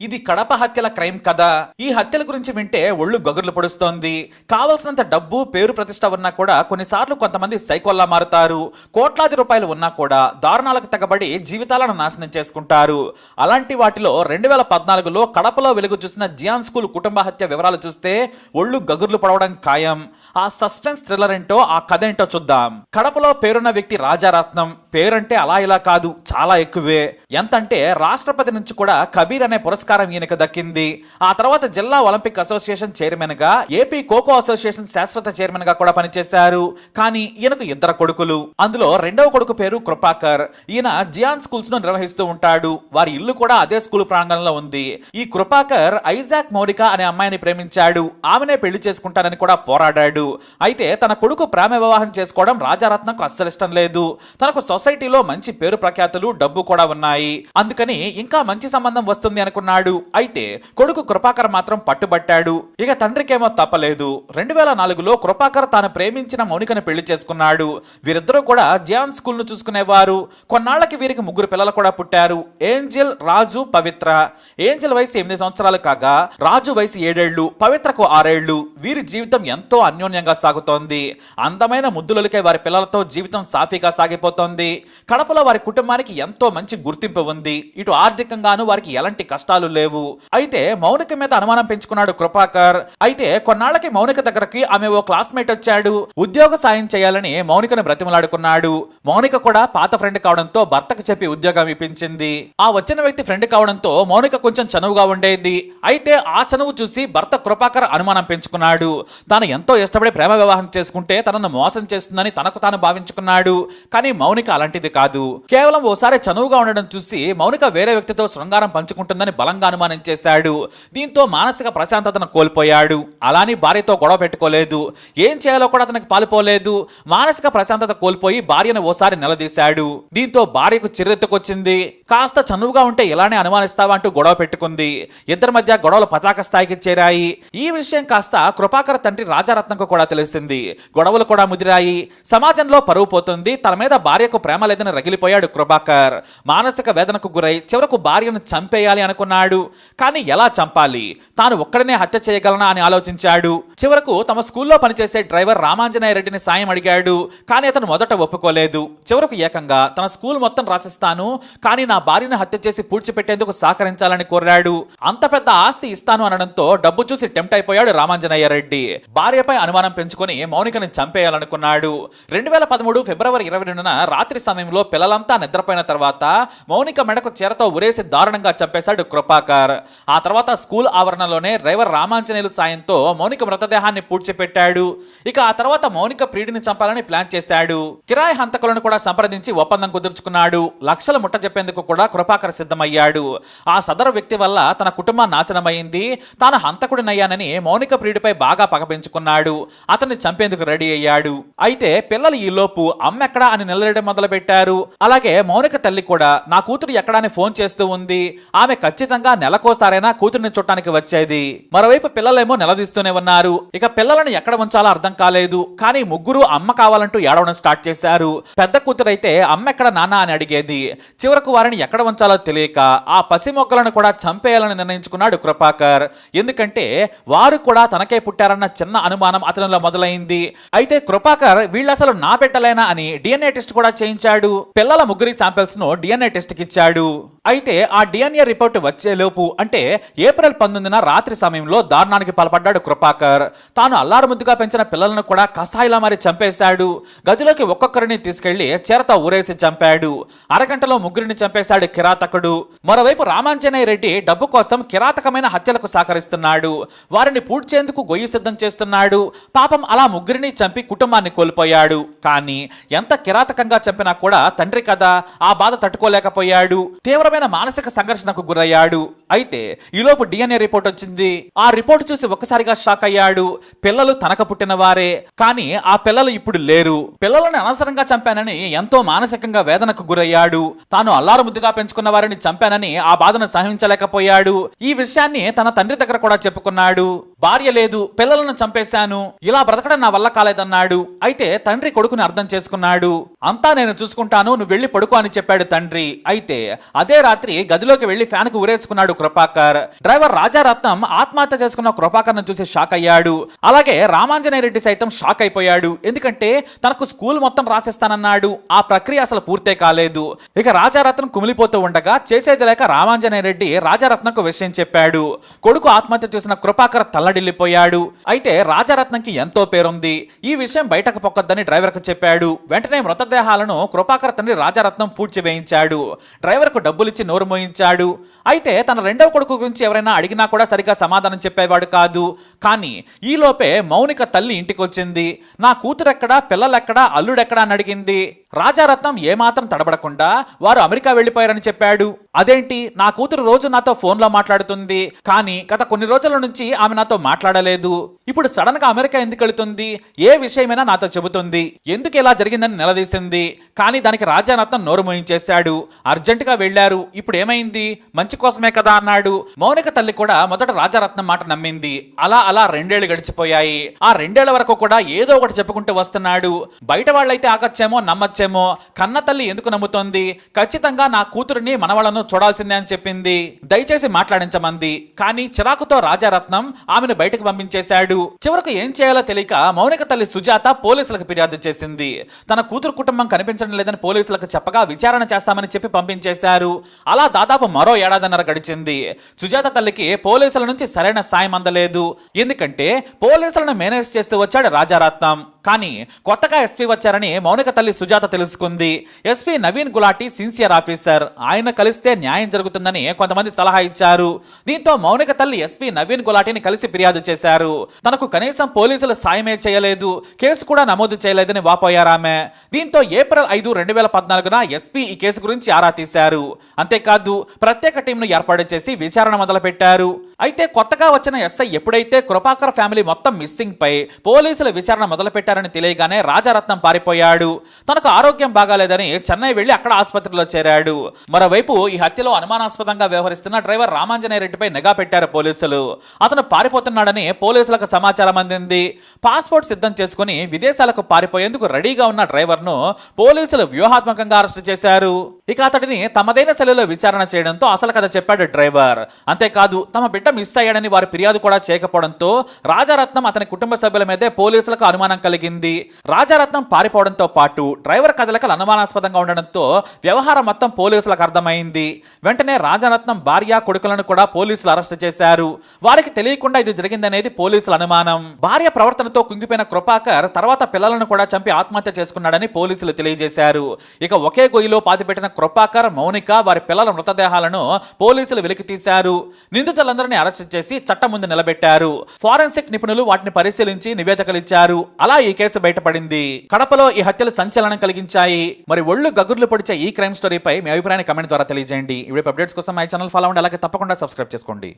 ఇది కడప హత్యల క్రైమ్ కదా. ఈ హత్యల గురించి వింటే ఒళ్ళు గగుర్లు పొడుస్తోంది. కావలసినంత డబ్బు పేరు ప్రతిష్ట ఉన్నా కూడా కొన్నిసార్లు కొంతమంది సైకోల్లా మారుతారు. కోట్లాది రూపాయలు ఉన్నా కూడా దారుణాలకు తగబడి జీవితాలను నాశనం చేసుకుంటారు. అలాంటి వాటిలో రెండు వేల పద్నాలుగులో కడపలో వెలుగు చూసిన జియాన్ స్కూల్ కుటుంబ హత్య వివరాలు చూస్తే ఒళ్ళు గగుర్లు పడవడం ఖాయం. ఆ సస్పెన్స్ థ్రిల్లర్ ఏంటో ఆ కథ ఏంటో చూద్దాం. కడపలో పేరున్న వ్యక్తి రాజారత్నం. పేరంటే అలా ఇలా కాదు చాలా ఎక్కువే. ఎంతంటే రాష్ట్రపతి నుంచి కూడా కబీర్ అనే పురస్కారం ఈయనకు దక్కింది. ఆ తర్వాత జిల్లా ఒలింపిక్ అసోసియేషన్ చైర్మన్గా ఏపీ ఖోఖో అసోసియేషన్ శాశ్వత చైర్మన్గా కూడా పనిచేశారు. కానీ ఈయనకు ఇద్దరు కొడుకులు. అందులో రెండవ కొడుకు పేరు కృపాకర్. ఈయన జియాన్ స్కూల్స్ను నిర్వహిస్తూ ఉంటాడు. వారి ఇల్లు కూడా అదే స్కూల్ ప్రాంగణంలో ఉంది. ఈ కృపాకర్ ఐజాక్ మౌలిక అనే అమ్మాయిని ప్రేమించాడు. ఆమెనే పెళ్ళి చేసుకుంటానని కూడా పోరాడాడు. అయితే తన కొడుకు ప్రేమ వివాహం చేసుకోవడం రాజారత్నకు అస్సలు ఇష్టం లేదు. తనకు సొసైటీలో మంచి పేరు ప్రఖ్యాతులు డబ్బు కూడా ఉన్నాయి. అందుకని ఇంకా మంచి సంబంధం వస్తుంది అనుకున్నాడు. అయితే కొడుకు కృపాకర్ మాత్రం పట్టుబట్టాడు. ఇక తండ్రికేమో తప్పలేదు. రెండు వేల నాలుగులో కృపాకర్ తాను ప్రేమించిన మౌనికను పెళ్ళి చేసుకున్నాడు. వీరిద్దరూ కూడా జియాన్ స్కూల్ను చూసుకునేవారు. కొన్నాళ్ళకి వీరికి ముగ్గురు పిల్లలు కూడా పుట్టారు. ఏంజల్ రాజు పవిత్ర. ఏంజల్ వయసు ఎనిమిది సంవత్సరాలు కాగా రాజు వయసు ఏడేళ్ళు పవిత్రకు ఆరేళ్ళు వీరి జీవితం ఎంతో అన్యోన్యంగా సాగుతోంది. అందమైన ముద్దులకే వారి పిల్లలతో జీవితం సాఫీగా సాగిపోతోంది. కడపలో వారి కుటుంబానికి ఎంతో మంచి గుర్తింపు ఉంది. ఇటు ఆర్థికంగాను వారికి ఎలాంటి కష్టాలు లేవు. అయితే మౌనిక మీద అనుమానం పెంచుకున్నాడు కృపాకర్. అయితే కొన్నాళ్ళకి మౌనిక దగ్గరకి ఆమె ఓ క్లాస్మేట్ వచ్చాడు. ఉద్యోగ సాయం చేయాలని మౌనికను బ్రతిమలాడుకున్నాడు. మౌనిక కూడా పాత ఫ్రెండ్ కావడంతో భర్తకు చెప్పి ఉద్యోగం ఇప్పించింది. ఆ వచ్చిన వ్యక్తి ఫ్రెండ్ కావడంతో మౌనిక కొంచెం చనువుగా ఉండేది. అయితే ఆ చనువు చూసి భర్త కృపాకర్ అనుమానం పెంచుకున్నాడు. తాను ఎంతో ఇష్టపడి ప్రేమ వివాహం చేసుకుంటే తనను మోసం చేస్తుందని తనకు తాను భావించుకున్నాడు. కానీ మౌనిక అలాంటిది కాదు. కేవలం ఓసారి చనువుగా ఉండడం చూసి మౌనిక వేరే వ్యక్తితో శృంగారం పంచుకుంటుందని బలంగా అనుమానించేశాడు. దీంతో మానసిక ప్రశాంతతను కోల్పోయాడు. అలానే భార్యతో గొడవ పెట్టుకోలేదు. ఏం చేయాలో కూడా అతనికి పాల్పోలేదు. మానసిక ప్రశాంతత కోల్పోయి భార్యను ఓసారి నిలదీశాడు. దీంతో భార్యకు చిర్రెత్తుకొచ్చింది. కాస్త చనువుగా ఉంటే ఇలానే అనుమానిస్తావా అంటూ గొడవ పెట్టుకుంది. ఇద్దరి మధ్య గొడవలు పతాక స్థాయికి చేరాయి. ఈ విషయం కాస్త కృపాకర్ తండ్రి రాజారత్నంకు కూడా తెలిసింది. గొడవలు కూడా ముదిరాయి. సమాజంలో పరువు పోతుంది. తన మీద భార్యకు ప్రేమ లేదని రగిలిపోయాడు కృపాకర్. మానసిక వేదనకు గురై చివరకు భార్యను చంపేయాలి అనుకున్నాడు. కానీ ఎలా చంపాలి? తాను ఒక్కడనే హత్య చేయగలనా అని ఆలోచించాడు. చివరకు తమ స్కూల్లో పనిచేసే డ్రైవర్ రామాంజనేయ రెడ్డిని సాయం అడిగాడు. కానీ అతను మొదట ఒప్పుకోలేదు. చివరకు ఏకంగా తన స్కూల్ మొత్తం రాసిస్తాను కానీ నా భార్యను హత్య చేసి పూడ్చిపెట్టేందుకు సహకరించాలని కోరాడు. అంత పెద్ద ఆస్తి ఇస్తాను అనడంతో డబ్బు చూసి టెంప్ట్ అయిపోయాడు రామాంజనేయ రెడ్డి. భార్యపై అనుమానం పెంచుకొని మౌనికని చంపేయాలనుకున్నాడు. రెండు వేల పదమూడు ఫిబ్రవరి ఇరవై రెండున రాత్రి సమయంలో పిల్లలంతా నిద్రపోయిన తర్వాత మౌనిక మెడకు చీరతో ఉరేసి దారుణంగా చంపేశాడు కృప. ప్రభాకర్. ఆ తర్వాత స్కూల్ ఆవరణలోనే డ్రైవర్ రామాంజనేయులు సాయంతో మౌనిక మృతదేహాన్ని పూడ్చిపెట్టాడు. ఇక ఆ తర్వాత మౌనిక ప్రియుడిని చంపాలని ప్లాన్ చేశాడు. కిరాయి హంతకులను కూడా సంప్రదించి ఒప్పందం కుదుర్చుకున్నాడు. లక్షల ముట్ట చెప్పేందుకు కూడా కృపాకర్ సిద్ధమయ్యాడు. ఆ సదరు వ్యక్తి వల్ల తన కుటుంబం నాశనమైంది. తాను హంతకుడినయ్యానని మౌనిక ప్రియుడిపై బాగా పగ పెంచుకున్నాడు. అతన్ని చంపేందుకు రెడీ అయ్యాడు. అయితే పిల్లలు ఈ లోపు అమ్మెక్కడా అని నిలదీయడం మొదలుపెట్టారు. అలాగే మౌనిక తల్లి కూడా నా కూతురు ఎక్కడా అని ఫోన్ చేస్తూ ఉంది. ఆమె ఖచ్చితంగా నెలకోసారైనా కూతురిని చుట్టానికి వచ్చేది. మరోవైపు పిల్లలేమో నిలదీస్తూనే ఉన్నారు. ఇక పిల్లలను ఎక్కడ ఉంచాలో అర్థం కాలేదు. కానీ ముగ్గురు అమ్మ కావాలంటూ ఏడవడం స్టార్ట్ చేశారు. పెద్ద కూతురైతే అమ్మ ఎక్కడ నాన్న అని అడిగేది. చివరకు వారిని ఎక్కడ ఉంచాలో తెలియక ఆ పసి మొక్కలను కూడా చంపేయాలని నిర్ణయించుకున్నాడు కృపాకర్. ఎందుకంటే వారు కూడా తనకే పుట్టారన్న చిన్న అనుమానం అతనిలో మొదలైంది. అయితే కృపాకర్ వీళ్ళు అసలు నా పెట్టలేనా అని డిఎన్ఏ టెస్ట్ కూడా చేయించాడు. పిల్లల ముగ్గురి శాంపిల్స్ను డిఎన్ఏ టెస్ట్కి ఇచ్చాడు. అయితే ఆ డిఎన్ఏ రిపోర్ట్ వచ్చేలోపు అంటే ఏప్రిల్ పంతొమ్మిదిన రాత్రి సమయంలో దారుణానికి పాల్పడ్డాడు కృపాకర్. తాను అల్లారు ముద్దుగా పెంచిన పిల్లలను కూడా కసాయిలా మారి చంపేశాడు. గదిలోకి ఒక్కొక్కరిని తీసుకెళ్ళి చీరతో ఊరేసి చంపాడు. అరగంటలో ముగ్గురిని చంపేశాడు కిరాతకుడు. మరోవైపు రామాంజనేయ రెడ్డి డబ్బు కోసం కిరాతకమైన హత్యలకు సహకరిస్తున్నాడు. వారిని పూడ్చేందుకు గొయ్యి సిద్ధం చేస్తున్నాడు. పాపం అలా ముగ్గురిని చంపి కుటుంబాన్ని కోల్పోయాడు. కానీ ఎంత కిరాతకంగా చంపినా కూడా తండ్రి కదా ఆ బాధ తట్టుకోలేకపోయాడు. తీవ్రమైన మానసిక సంఘర్షణకు గురయ్యాడు. అయితే ఈలోపు డిఎన్ఏ రిపోర్ట్ వచ్చింది. ఆ రిపోర్ట్ చూసి ఒక్కసారిగా షాక్ అయ్యాడు. పిల్లలు తనకు పుట్టిన వారే. కానీ ఆ పిల్లలు ఇప్పుడు లేరు. పిల్లలను అనవసరంగా చంపానని ఎంతో మానసికంగా వేదనకు గురయ్యాడు. తాను అల్లారు ముద్దుగా పెంచుకున్న వారిని చంపానని ఆ బాధను సహించలేకపోయాడు. ఈ విషయాన్ని తన తండ్రి దగ్గర కూడా చెప్పుకున్నాడు. భార్య లేదు పిల్లలను చంపేశాను ఇలా బ్రతకడం నా వల్ల కాలేదన్నాడు. అయితే తండ్రి కొడుకుని అర్థం చేసుకున్నాడు. అంతా నేను చూసుకుంటాను నువ్వు వెళ్ళి పడుకో అని చెప్పాడు తండ్రి. అయితే అదే రాత్రి గదిలోకి వెళ్ళి ఫ్యాన్కు ఉరేసుకున్నాడు కృపాకర్. డ్రైవర్ రాజారత్నం ఆత్మహత్య చేసుకున్న కృపాకర్ చూసి షాక్ అయ్యాడు. అలాగే రామాంజనేయ రెడ్డి సైతం షాక్ అయిపోయాడు. ఎందుకంటే తనకు స్కూల్ మొత్తం రాసేస్తానన్నాడు. ఆ ప్రక్రియ అసలు పూర్తే కాలేదు. ఇక రాజారత్నం కుమిలిపోతూ ఉండగా చేసేది లేక రామాంజనేయ రెడ్డి రాజారత్నంకు విషయం చెప్పాడు. కొడుకు ఆత్మహత్య చేసిన కృపాకర్ తల్లడిల్లిపోయాడు అయితే రాజారత్నంకి ఎంతో పేరుంది. ఈ విషయం బయటకు పొక్కొద్దని డ్రైవర్కు చెప్పాడు. వెంటనే మృతదేహాలను కృపాకర్ తండ్రి రాజారత్నం పూడ్చి వేయించాడు. డ్రైవర్కు డబ్బులిచ్చి నోరు మోయించాడు. అయితే తన రెండవ కొడుకు గురించి ఎవరైనా అడిగినా కూడా సరిగా సమాధానం చెప్పేవాడు కాదు. కానీ ఈలోపే మౌనిక తల్లి ఇంటికి వచ్చింది నా కూతురెక్కడా పిల్లలెక్కడా అల్లుడెక్కడా అని అడిగింది. రాజారత్నం ఏమాత్రం తడబడకుండా వారు అమెరికా వెళ్ళిపోయారని చెప్పాడు. అదేంటి? నా కూతురు రోజు నాతో ఫోన్లో మాట్లాడుతుంది. కానీ గత కొన్ని రోజుల నుంచి ఆమె నాతో మాట్లాడలేదు. ఇప్పుడు సడన్గా అమెరికా ఎందుకు వెళుతుంది? ఏ విషయమైనా నాతో చెబుతుంది. ఎందుకు ఇలా జరిగిందని నిలదీసింది? కానీ దానికి రాజారత్నం నోరు మోయించేశాడు. అర్జెంటుగా వెళ్ళారు. ఇప్పుడు ఏమైంది? మంచి కోసమే కదా అన్నాడు. మౌనిక తల్లి కూడా మొదట రాజారత్నం మాట నమ్మింది. అలా అలా రెండేళ్ళు గడిచిపోయాయి. ఆ రెండేళ్ళ వరకు కూడా ఏదో ఒకటి చెప్పుకుంటూ వస్తున్నాడు. బయట వాళ్ళైతే ఆగచ్చేమో నమ్మచ్చేమో. కన్న తల్లి ఎందుకు నమ్ముతోంది? ఖచ్చితంగా నా కూతురిని మనవాళ్ళను చూడాల్సిందే అని చెప్పింది. దయచేసి మాట్లాడించమంది. కానీ చిరాకుతో రాజారత్నం ఆమెను బయటకు పంపించేశాడు. చివరకు ఏం చేయాలో తెలియక మౌనిక తల్లి సుజాత పోలీసులకు ఫిర్యాదు చేసింది. తన కూతురు కుటుంబం కనిపించడం లేదని పోలీసులకు చెప్పగా విచారణ చేస్తామని చెప్పి పంపించేశారు. అలా దాదాపు మరో ఏడాదిన్నర గడిచింది. సుజాత తల్లికి పోలీసుల నుంచి సరైన సాయం అందలేదు. ఎందుకంటే పోలీసులను మేనేజ్ చేస్తూ వచ్చాడు రాజారత్నం. కానీ కొత్తగా ఎస్పీ వచ్చారని మౌనిక తల్లి సుజాత తెలుసుకుంది. SP Naveen Gulati sincere officer. ఆయన కలిస్తే న్యాయం జరుగుతుందని కొంతమంది సలహా ఇచ్చారు. దీంతో మౌనిక తల్లి ఎస్పీ నవీన్ గులాటిని కలిసి ఫిర్యాదు చేశారు. తనకు కనీసం పోలీసులు సాయమే చేయలేదు. కేసు కూడా నమోదు చేయలేదని వాపోయారామె దీంతో ఏప్రిల్ ఐదు రెండు వేల పద్నాలుగున ఎస్పీ ఈ కేసు గురించి ఆరా తీశారు. అంతేకాదు ప్రత్యేక టీంను ఏర్పాటు చేసి విచారణ మొదలుపెట్టారు. అయితే కొత్తగా వచ్చిన ఎస్ఐ ఎప్పుడైతే కృపాకర్ ఫ్యామిలీ మొత్తం మిస్సింగ్ పై పోలీసులు విచారణ మొదలుపెట్టారని తెలియగానే రాజారత్నం పారిపోయాడు. తనకు ఆరోగ్యం బాగాలేదని చెన్నై వెళ్ళి అక్కడ ఆసుపత్రిలో చేరాడు. మరోవైపు ఈ హత్యలో అనుమానాస్పదంగా వ్యవహరిస్తున్న డ్రైవర్ రామాంజనేయ రెడ్డిపై నిఘా పెట్టారు పోలీసులు. అతను పారిపోతున్నాడని పోలీసులకు సమాచారం అందింది. పాస్పోర్ట్ సిద్ధం చేసుకుని విదేశాలకు పారిపోయేందుకు రెడీగా ఉన్న డ్రైవర్ను పోలీసులు వ్యూహాత్మకంగా అరెస్ట్ చేశారు. ఇక అతడిని తమదైన శైలిలో విచారణ చేయడంతో అసలు కథ చెప్పాడు డ్రైవర్. అంతేకాదు తమ బిడ్డ మిస్ అయ్యాడని వారు ఫిర్యాదు కూడా చేయకపోవడంతో రాజారత్నం అతని కుటుంబ సభ్యుల మీదే పోలీసులకు అనుమానం కలిగింది. రాజారత్నం పారిపోవడంతో పాటు డ్రైవర్ కదలికలు అనుమానాస్పదంగా ఉండడంతో వ్యవహారం మొత్తం పోలీసులకు అర్థమైంది. వెంటనే రాజారత్నం భార్య కొడుకులను కూడా పోలీసులు అరెస్ట్ చేశారు. వారికి తెలియకుండా ఇది జరిగిందనేది పోలీసుల అనుమానం. భార్య ప్రవర్తనతో కుంగిపోయిన కృపాకర్ తర్వాత పిల్లలను కూడా చంపి ఆత్మహత్య చేసుకున్నాడని పోలీసులు తెలియజేశారు. ఇక ఒకే గొయ్యిలో పాతిపెట్టిన కృపాకర్ మౌనిక వారి పిల్లల మృతదేహాలను పోలీసులు వెలికి తీశారు నిందితులందరినీ అరెస్ట్ చేసి చట్టం ముందు నిలబెట్టారు. ఫారెన్సిక్ నిపుణులు వాటిని పరిశీలించి నివేదికలిచ్చారు. అలా ఈ కేసు బయటపడింది. కడపలో ఈ హత్యలు సంచలనం కలిగించాయి. మరి ఒళ్ళు గగుర్లు పొడిచే ఈ క్రైమ్ స్టోరీపై మీ అభిప్రాయాన్ని కమెంట్ ద్వారా తెలియజేయండి. ఇవి అప్డేట్స్ కోసం మై ఛానల్ ఫాలో అవ్వండి. అలాగే తప్పకుండా సబ్స్క్రైబ్ చేసుకోండి.